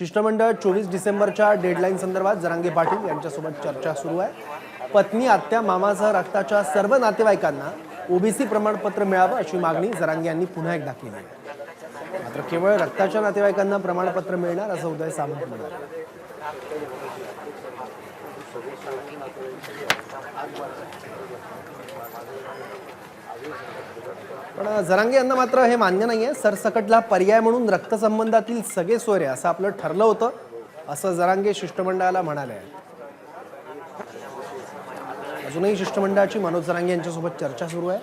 शिष्टमंडळ चोवीस डिसेंबरच्या डेडलाईन संदर्भात जरांगे पाटील यांच्यासोबत चर्चा सुरू आहे. पत्नी आत्या मामासह रक्ताच्या सर्व नातेवाईकांना ओबीसी प्रमाणपत्र मिळावं अशी मागणी जरांगे यांनी पुन्हा एकदा केली आहे. मात्र केवळ रक्ताच्या नातेवाईकांना प्रमाणपत्र मिळणार असं उदय सामंत म्हणाले. पण जरांगे यांना मात्र हे मान्य नाही आहे सरसकटला पर्याय म्हणून रक्तसंबंधातील सगळे सोयरे असं आपलं ठरलं होतं असं जरांगे शिष्टमंडळाला म्हणाले अजूनही शिष्टमंडळाची मनोज जरांगे यांच्यासोबत चर्चा सुरू आहे.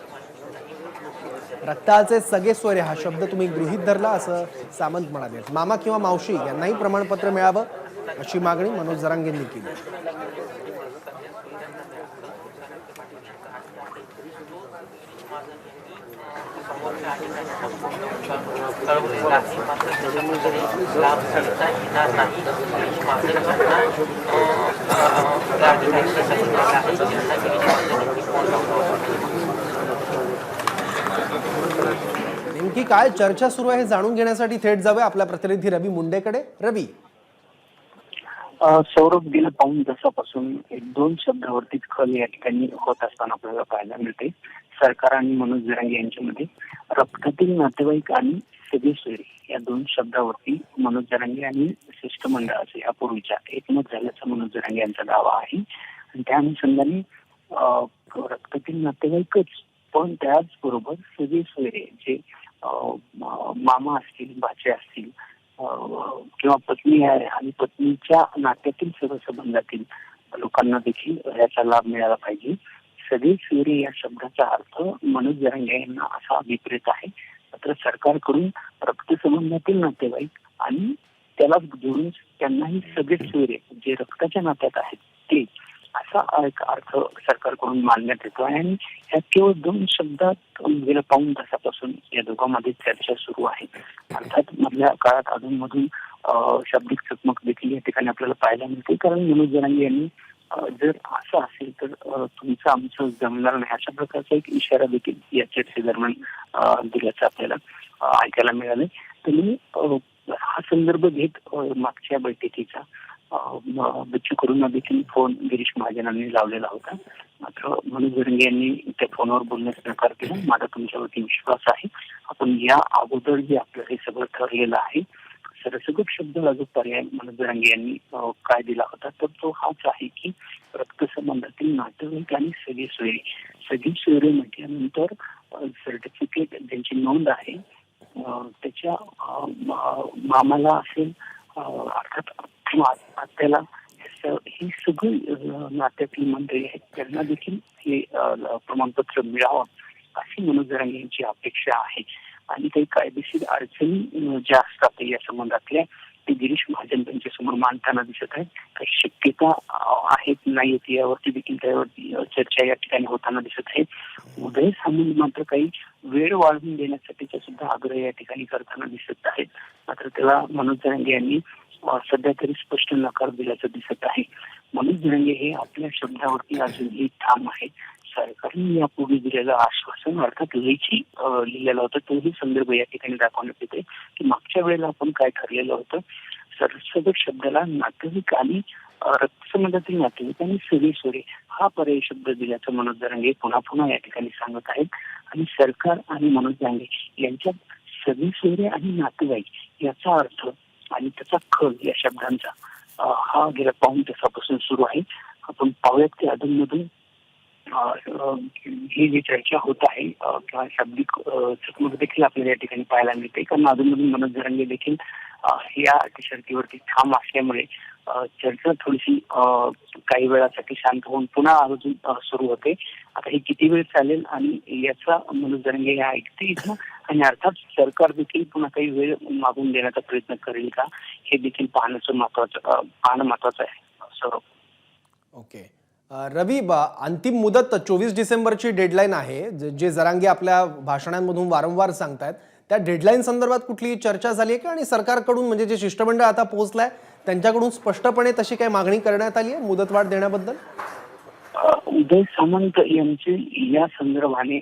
रक्ताचे सगळे सोयरे हा शब्द तुम्ही गृहीत धरला असं सामंत म्हणाले मामा किंवा मावशी यांनाही प्रमाणपत्र मिळावं अशी मागणी मनोज जरांगेंनी केली मात्र त्याच्यामुळे जरी लाभ घेता येणार नाही मागणी करताना सांगितलेलं आहे फोन लावला नेमकी काय चर्चा सुरू आहे हे जाणून घेण्यासाठी थेट जावे आपला प्रतिनिधी रवी मुंडेकडे. रवी. सौरभ गेल्या पाऊन दसापासून एक दोन शब्दावरती खल या ठिकाणी होत असताना आपल्याला पाहायला मिळते. सरकार आणि मनोज जरांगे यांच्यामध्ये रक्तातील नातेवाईक आणि सगळे सोयरे या दोन शब्दावरती मनोज जरांगे आणि शिष्टमंडळाचे यापूर्वीच्या एकमत झाल्याचा मनोज जरांगे यांचा दावा आहे. आणि त्या अनुषंगाने रक्तातील नातेवाईकच पण त्याचबरोबर सगळे सोयरे जे मामा असतील भाचे असतील अं, किंवा पत्नी आहे आणि पत्नीच्या नात्यातील सर्व संबंधातील लोकांना देखील याचा लाभ मिळाला पाहिजे. सगळे सूर्य या शब्दाचा अर्थ मनोज जरांगे यांना असा अभिप्रेत आहे. मात्र सरकारकडून रक्तसंबंधातील नातेवाईक आणि त्याला जोडून त्यांनाही सगळे सूर्य जे रक्ताच्या नात्यात आहेत ते असा एक अर्थ सरकारकडून मानण्यात येतो. आणि ह्या केवळ दोन शब्दात गेल्या पाऊन तासापासून या दोघांमध्ये चर्चा सुरू आहे. अर्थात मधल्या काळात अधूनमधून अं, शाब्दिक चकमक देखील या ठिकाणी आपल्याला पाहायला मिळते. कारण मनोज जरांगे यांनी जर असं असेल तर तुमचं आमचं जमणार नाही. अशा प्रकारचा एक इशारा देखील या चर्चेदरम्यान दिल्याचं आपल्याला ऐकायला मिळालं. तुम्ही हा संदर्भ घेत मागच्या बैठकीचा बच्चू कडूंना देखील फोन गिरीश महाजनांनी लावलेला होता. मात्र मनोज जरंगे यांनी त्या फोनवर बोलण्यास नकार केला. माझा तुमच्यावरती विश्वास आहे. आपण या अगोदर जे आपलं हे सगळं ठरलेलं आहे सरसगट शब्द जो पर्याय मनोजरांगे यांनी काय दिला होता तर तो हाच आहे की रक्तसंबंधातील नातेवाईक आणि सगळे सोयरे. सगळी सोयरे म्हटल्यानंतर सर्टिफिकेट ज्यांची नोंद आहे त्याच्या मामाला असेल अर्थात किंवा आत्याला ही सगळी नात्यातील मंडळी आहेत त्यांना देखील हे प्रमाणपत्र मिळावं अशी मनोजरांगे यांची अपेक्षा आहे. आणि काही कायदेशीर अडचणी ज्या असतात या संबंधातल्या ते गिरीश महाजन त्यांच्यासमोर मांडताना दिसत आहे काही शक्यता आहेत नाहीत यावरती देखील त्यावरती चर्चा या ठिकाणी होताना दिसत आहे. उदय सामंत मात्र काही वेळ वाढवून देण्यासाठीचा सुद्धा आग्रह या ठिकाणी करताना दिसत आहेत. मात्र त्याला मनोज जरांगे यांनी सध्या तरी स्पष्ट नकार दिल्याचं दिसत आहे. मनोज जरांगे हे आपल्या शब्दावरती अजूनही ठाम आहे सरकारने यापूर्वी दिलेलं आश्वासन अर्थात लेखी लिहिलेलं होतं. तोही संदर्भ या ठिकाणी दाखवण्यात येते की मागच्या वेळेला आपण काय ठरलेलं होतं? सरसगट शब्दाला नातेवाईक आणि रक्तसंबंधातील नातेवाईक आणि सगळे सोरे हा पर्याय शब्द दिल्याचं मनोज जरांगे पुन्हा पुन्हा या ठिकाणी सांगत आहेत. आणि सरकार आणि मनोज जरांगे यांच्यात सगळी सोयरे आणि नातेवाईक याचा अर्थ आणि त्याचा खल या शब्दांचा हा गेल्या पाऊन तासापासून सुरू आहे. आपण पाहूयात की अधूनमधून ही जी चर्चा होत आहे किंवा शाब्दिक चकमक देखील आपल्याला या ठिकाणी पाहायला मिळते. कारण अधूनमधून मनोज जरांगे देखील या शर्तीवरती ठाम असल्यामुळे चर्चा थोडीशी काही वेळासाठी शांत होऊन पुन्हा अजून सुरू होते. आता हे किती वेळ चालेल आणि याचा मनोज जरांगे हे ऐकते इथं आणि अर्थात सरकार देखील पुन्हा काही वेळ मागून देण्याचा प्रयत्न करेल का? हे देखील पाहण्याचं महत्वाचं पाहणं महत्वाचं आहे. सौरभ ओके. रवी बा अंतिम मुदत चोवीस डिसेंबरची डेडलाईन आहे. जे जरांगे आपल्या भाषणांमधून वारंवार सांगतायत. त्या डेडलाईन संदर्भात कुठली चर्चा झाली आहे का? आणि सरकारकडून म्हणजे जे शिष्टमंडळ आता पोहोचलंय त्यांच्याकडून स्पष्टपणे तशी काही मागणी करण्यात आली आहे मुदतवाढ देण्याबद्दल? उदय सामंत यांचे या संदर्भाने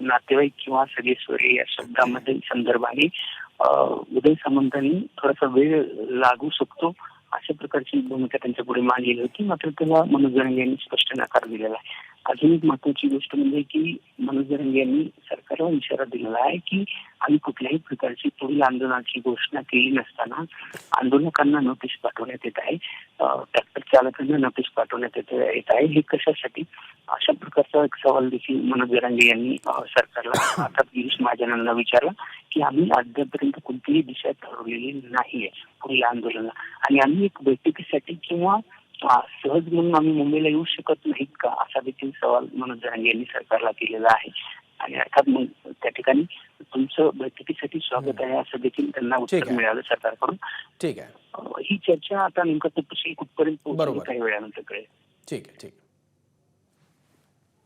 नातेवाईक किंवा सगळेश्वरी या शब्दामध्ये संदर्भाने उदय सामंतांनी थोडासा वेळ लागू शकतो. अशा प्रकारची भूमिका त्यांच्या पुढे मागेली होती. मात्र त्याला मनोज जरांगे यांनी स्पष्ट नकार दिलेला आहे. अजून एक महत्वाची गोष्ट म्हणजे की मनोज जरांगे यांनी सरकारला इशारा दिलेला आहे की आम्ही कुठल्याही प्रकारची पुढील आंदोलनाची घोषणा केली नसताना आंदोलकांना नोटीस पाठवण्यात येत आहे. ट्रॅक्टर चालकांना नोटीस पाठवण्यात येत आहे. हे कशासाठी? अशा प्रकारचा एक सवाल देखील मनोज जरांगे यांनी सरकारला अर्थात गिरीश महाजनांना विचारला की आम्ही अद्यापर्यंत कोणतीही दिशा ठरवलेली नाहीये पुढील आंदोलनाला. आणि आम्ही एक बैठकीसाठी किंवा सहज म्हणून आम्ही मुंबईला येऊ शकत नाहीत का? असा देखील सवाल मनोज जरांगे यांनी सरकारला केलेला आहे. आणि अर्थात मग त्या ठिकाणी तुमचं बैठकीसाठी स्वागत आहे असं देखील त्यांना उत्तर. मिळालं सरकारकडून. ठीक आहे. ही चर्चा आता नेमकं तपशील कुठपर्यंत. काही वेळानंतर कळेल ठीक आहे ठीक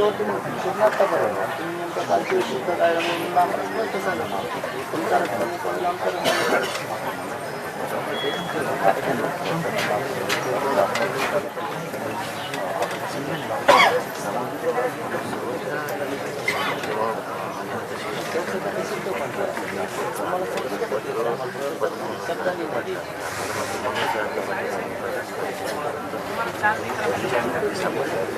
आहे. प्रमाणपत्राचा लाभ मिळाला मात्र त्यानंतर कारले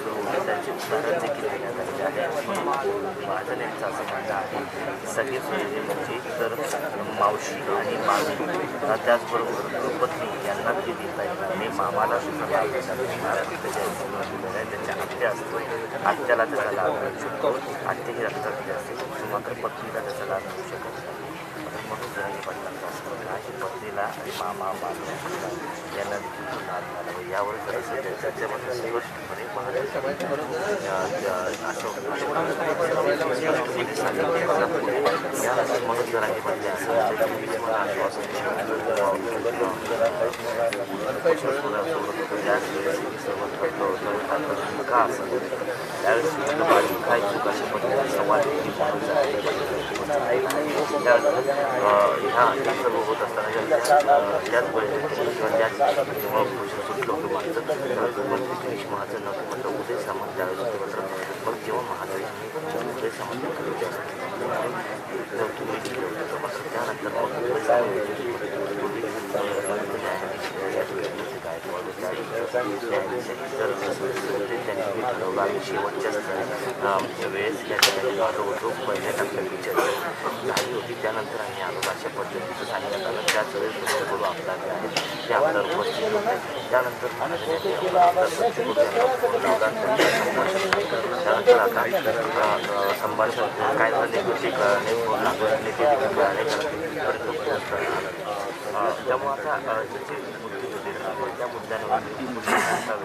त्यांची उदाहरण देखील देण्यात आलेले आहे महाजन यांचं असं म्हणणं आहे सगळे सोयरे म्हणजे तर मावशी आणि मामी त्याचबरोबर पत्नी यांना ते देता येणार नाही मामाला सुद्धा लाभ देतात त्याच्या त्याच्या आत्या असतो आत्याला त्याचा लाभ मिळू शकतो आत्या ही रक्तातली असते मात्र पत्नीला त्याचा लाभ मिळू शकत नाही म्हणून जरी पाटलांचा असतो आणि पत्नीला आणि मामा मामी यांना देखील लाभ यावर जरा सध्या चर्चेमध्ये स्पष्टपणे अशोक असं आश्वासन त्याच का असं त्यावेळेस माझी काय पद्धतीने संवाद ह्या सर्व होत असताना त्याच बैठकीत किंवा त्याच जेव्हा भूषण महाजन उदय उदय त्यानंतर मग उदय सामंत त्यांनी ठरवलं आणि शेवटच्या वेळेस या ठिकाणी आलो होतो पहिल्या टप्प्याची झाली होती त्यानंतर आम्ही आलो अशा पद्धतीचं सांगण्यात आलं त्याच वेळेस दुसरीकडून आमदार जे आहेत ते आमदार उपस्थित होते त्यानंतर त्यानंतर आता संभाषण काय झाले ते कळाले त्यामुळे आता अं, जे मुद्दे होते अं, त्या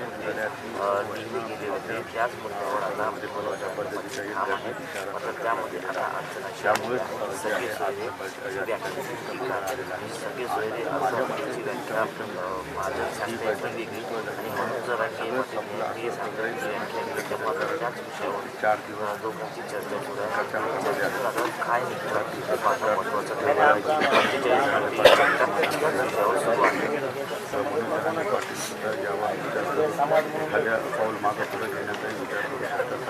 मुद्द्यांवर लिहिले गेले होते त्याच मुद्द्यावर आता मनोजामध्ये ठाम आहे मात्र त्यामध्ये आता अडचण सगळे सोयरे सगळे सोयरे व्याख्या माझं सांगता येतं वेगळी आणि म्हणून जर हे व्याख्या केली मात्र त्याच विषयावर दोघांची चर्चा काय निघतं ते पाहणं महत्त्वाचं ठरणार आहे. पंचेचाळीस मिनिटे चर्चा त्याच विषयावर सुरू आहे एखाद्या पाऊल मागं पुढे घेण्याचा विचार करू शकतात सरकार सुद्धा एकत्र सरकारनं काम करावं लागेल कारण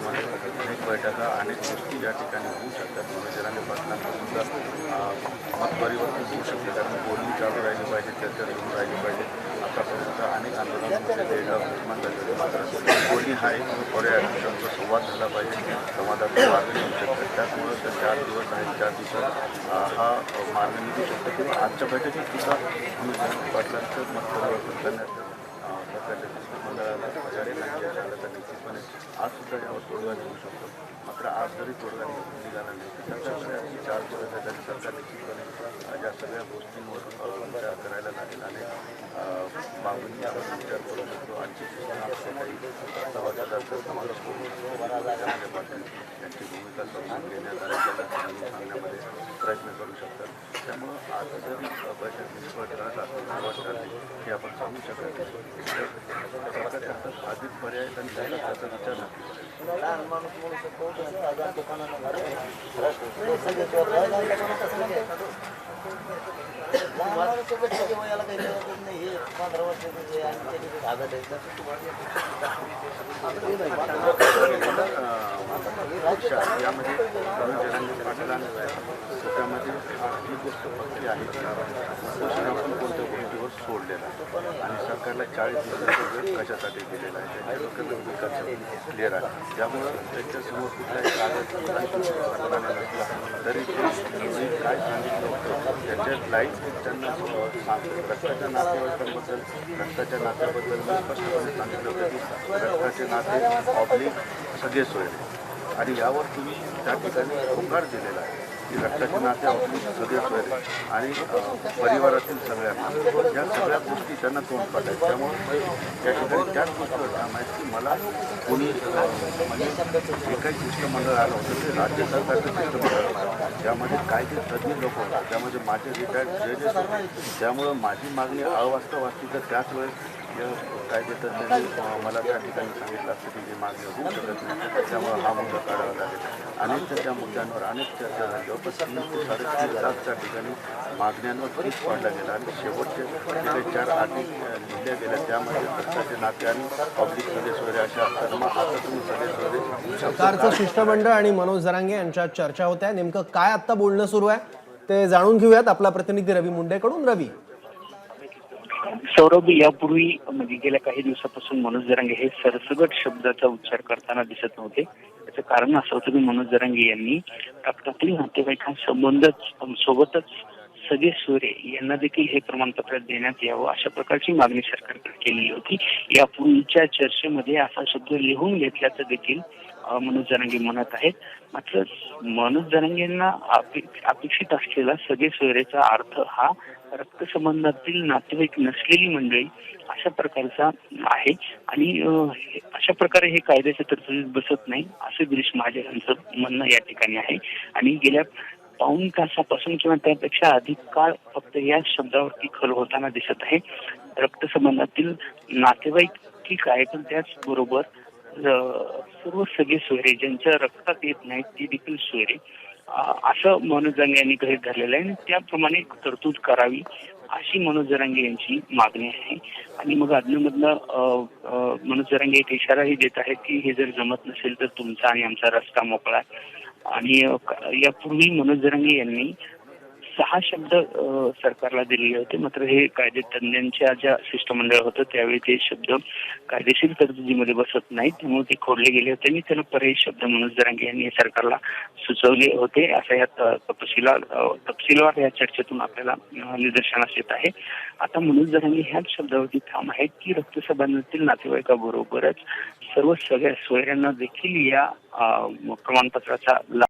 दिवसामध्ये अनेक बैठका अनेक गोष्टी या ठिकाणी होऊ शकतात. मनोजराने पाटलांचं सुद्धा मत परिवर्तन होऊ शकते. कारण बोलणी चालू राहिली पाहिजे चर्चा घेऊन राहिली पाहिजे. आतापर्यंत अनेक आंदोलनांमध्ये निर्माण झालेले मात्र बोलणी हा एक पर्याय शब्द संवाद झाला पाहिजे. संवादाचा मार्ग होऊ शकतात त्यामुळं तर चार दिवस आहेत चार दिवसात हा मार्ग निघू शकतो. किंवा आजच्या बैठकीत सुद्धा मनोजराने पाटलांचं मत परिवर्तन करण्याचं अं, सरकारच्या शिष्टमंडळाला झालं तर निश्चितपणे आज सुद्धा यावर तोडगा निघू शकतो. मात्र आज जरी तोडगा निघाला नाही तर सरकारकडे आणखी चार दिवस आहे तरी सरकार निश्चितपणे अं, या सगळ्या गोष्टींवर करायला लागेल. आणि मागणी आपण विचार करू शकतो आणखी सूचना असते काही पाटील यांची भूमिका समजून घेण्यात समजून सांगण्यामध्ये प्रयत्न करू शकतात त्यामुळं आज जरी बैठक निष्फळ ठरत हे आपण सांगू शकत नाही अधिक पर्याय आणि त्याला त्याचा विचार नक्की यामध्ये जरांगे पाटलांनी त्यामध्ये ही गोष्ट पक्की आहे. आपण कोणत्या सोडलेला. आणि सरकारला चाळीस दिवसाचा वेळ कशासाठी दिलेला आहे? त्याच्या क्लिअर आहे. त्यामुळं त्याच्यासमोर कुठलाही कागद तरी ते काय सांगितलं होतं त्याच्या लाईफ त्यांना रक्ताच्या नातेवाईकांबद्दल रक्ताच्या नात्याबद्दल मी स्पष्टपणे सांगितलं होतं की रक्ताचे नाते ऑब्लिक सगळे सोयरे आणि यावर तुम्ही त्या ठिकाणी होकार दिलेला आहे. की रक्ताचे नाते ऑब्लिक सगळे आणि परिवारातील सगळ्यांना. या सगळ्या गोष्टी त्यांना तोंड पाठायचे त्यामुळे त्या ठिकाणी त्याच गोष्टीवर काम आहे की मला कोणी म्हणजे जे काही शिष्टमंडळ आलं होतं ते राज्य सरकारचं शिष्टमंडळ होतं. त्यामध्ये काय ते तज्ज्ञ लोक होतात त्यामध्ये माझे रिटायर्ड जजेस होते. त्यामुळं माझी मागणी अवास्तव असती तर त्याच वेळेस या कायदे मला त्या ठिकाणी सांगितलं असतं की जी मागणी होऊ शकत नाही त्यामुळे हा मुद्दा काढावा लागेल. अनेक त्या- मुद्द्यांवर अनेक चर्चा झाली. जवळपास तीन ते साडेतीन लाखच्या ठिकाणी मागण्यांवर पीस पाडला गेला आणि शेवटचे जे चार अटी लिहिल्या गेल्या. त्यामध्ये पक्षाचे नाते आणि पब्लिक सदस्य वगैरे अशा असतात मग आता तुम्ही सदस्य वगैरे सरकारचं शिष्टमंडळ आणि मनोज जरांगे यांच्यात चर्चा होत्या. नेमकं काय आता बोलणं सुरू आहे ते जाणून घेऊयात आपला प्रतिनिधी रवी मुंडेकडून. रवी. सौरभ यापूर्वी म्हणजे गेल्या काही दिवसापासून मनोज जरांगे हे सरसगट शब्दाचा उच्चार करताना दिसत नव्हते. त्याचं कारण असं होतं की मनोज जरांगे यांनी रक्तातील नातेवाईकांसंबंधच सोबतच सगळे सुरे यांना देखील हे प्रमाणपत्र देण्यात यावं अशा प्रकारची मागणी सरकारकडे केलेली होती. यापूर्वीच्या चर्चेमध्ये असा शब्द लिहून घेतल्याचं देखील मनोज जरांगे म्हणत आहेत. मात्र मनोज जरांगेंना अपे- अपेक्षित असलेला सगळे सोयरेचा अर्थ हा रक्तसंबंधातील नातेवाईक नसलेली मंडळी अशा प्रकारचा आहे. आणि अशा प्रकारे हे कायद्याच्या तरतुदीत बसत नाही असं गिरीश महाजन यांचं म्हणणं या ठिकाणी आहे. आणि गेल्या पाऊण तासापासून किंवा त्यापेक्षा अधिक काळ फक्त या शब्दावरती खल होताना दिसत आहे. रक्तसंबंधातील नातेवाईक ठीक आहे पण त्याचबरोबर सर्व सगळे सोयरे ज्यांच्या रक्तात येत नाहीत ती देखील सोयरे. असं मनोज जरांगे यांनी गृहित धरलेलं आहे. आणि त्याप्रमाणे तरतूद करावी अशी मनोज जरांगे यांची मागणी आहे. आणि मग अधनमधनं अं, मनोज जरांगे एक इशाराही देत आहेत की हे जर जमत नसेल तर तुमचा आणि आमचा रस्ता मोकळा आहे. आणि यापूर्वी मनोज जरांगे यांनी सहा शब्द सरकारला दिलेले होते. मात्र हे कायदे तज्ञांच्या ज्या शिष्टमंडळ होतं त्यावेळी ते शब्द कायदेशीर तरतुदीमध्ये बसत नाहीत. त्यामुळे ते खोडले गेले होते आणि त्याला पर्यायी शब्द मनोज जरांगे यांनी सरकारला सुचवले होते. असं या तपशिला तपशीलवार या चर्चेतून आपल्याला निदर्शनास येत आहे. आता मनोज जरांगे ह्याच शब्दावरती ठाम आहेत की रक्तसंबंधातील नातेवाईकाबरोबरच सर्व सगळ्या सोयऱ्यांना देखील या प्रमाणपत्राचा लाभ